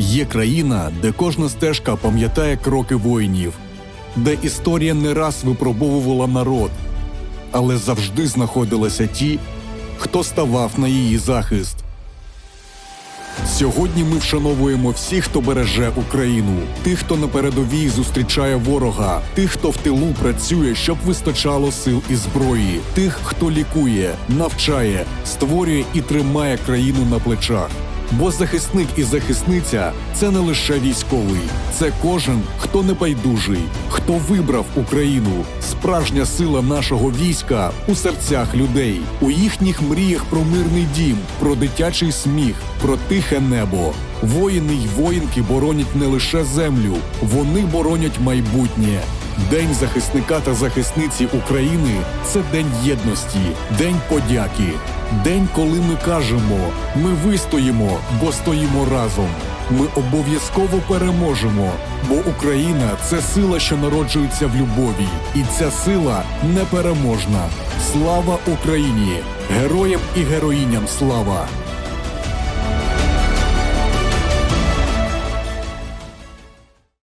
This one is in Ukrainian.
Є країна, де кожна стежка пам'ятає кроки воїнів, де історія не раз випробовувала народ, але завжди знаходилися ті, хто ставав на її захист. Сьогодні ми вшановуємо всіх, хто береже Україну, тих, хто на передовій зустрічає ворога, тих, хто в тилу працює, щоб вистачало сил і зброї, тих, хто лікує, навчає, створює і тримає країну на плечах. Бо захисник і захисниця це не лише військовий, це кожен, хто не байдужий, хто вибрав Україну. Справжня сила нашого війська у серцях людей, у їхніх мріях про мирний дім, про дитячий сміх, про тихе небо. Воїни й воїнки боронять не лише землю, вони боронять майбутнє. День захисника та захисниці України це день єдності, день подяки, день, коли ми кажемо: ми вистоїмо, бо стоїмо разом. Ми обов'язково переможемо, бо Україна це сила, що народжується в любові, і ця сила непереможна. Слава Україні! Героям і героїням слава!